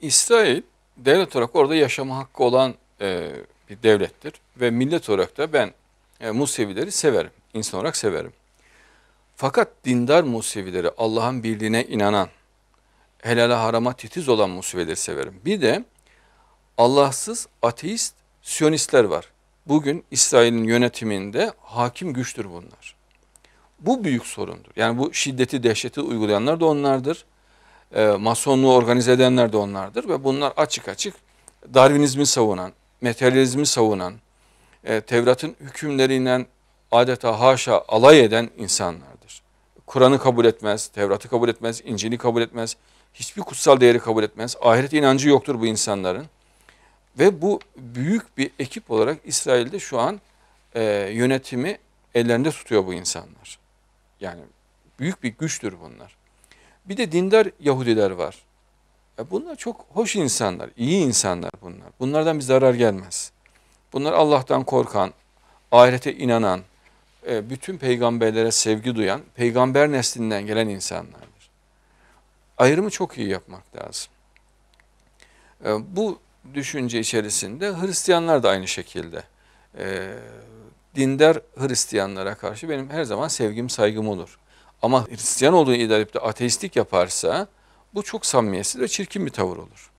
İsrail devlet olarak orada yaşama hakkı olan e, bir devlettir. Ve millet olarak da ben e, Musevileri severim. İnsan olarak severim. Fakat dindar Musevileri, Allah'ın birliğine inanan, helale harama titiz olan Musevileri severim. Bir de Allahsız ateist Siyonistler var. Bugün İsrail'in yönetiminde hakim güçtür bunlar. Bu büyük sorundur. Yani bu şiddeti, dehşeti uygulayanlar da onlardır. E, masonluğu organize edenler de onlardır ve bunlar açık açık Darwinizmi savunan, materyalizmi savunan, e, Tevrat'ın hükümleriyle adeta haşa alay eden insanlardır. Kur'an'ı kabul etmez, Tevrat'ı kabul etmez, İncil'i kabul etmez, hiçbir kutsal değeri kabul etmez. Ahiret inancı yoktur bu insanların. Ve bu büyük bir ekip olarak İsrail'de şu an e, yönetimi ellerinde tutuyor bu insanlar. Yani büyük bir güçtür bunlar. Bir de dindar Yahudiler var. E bunlar çok hoş insanlar, iyi insanlar bunlar. Bunlardan bir zarar gelmez. Bunlar Allah'tan korkan, ahirete inanan, e, bütün peygamberlere sevgi duyan, peygamber neslinden gelen insanlardır. Ayrımı çok iyi yapmak lazım. E, bu düşünce içerisinde Hristiyanlar da aynı şekilde. E, dindar Hristiyanlara karşı benim her zaman sevgim, saygım olur. Ama Hristiyan olduğunu iddia edip de ateistlik yaparsa bu çok samimiyetsiz ve çirkin bir tavır olur.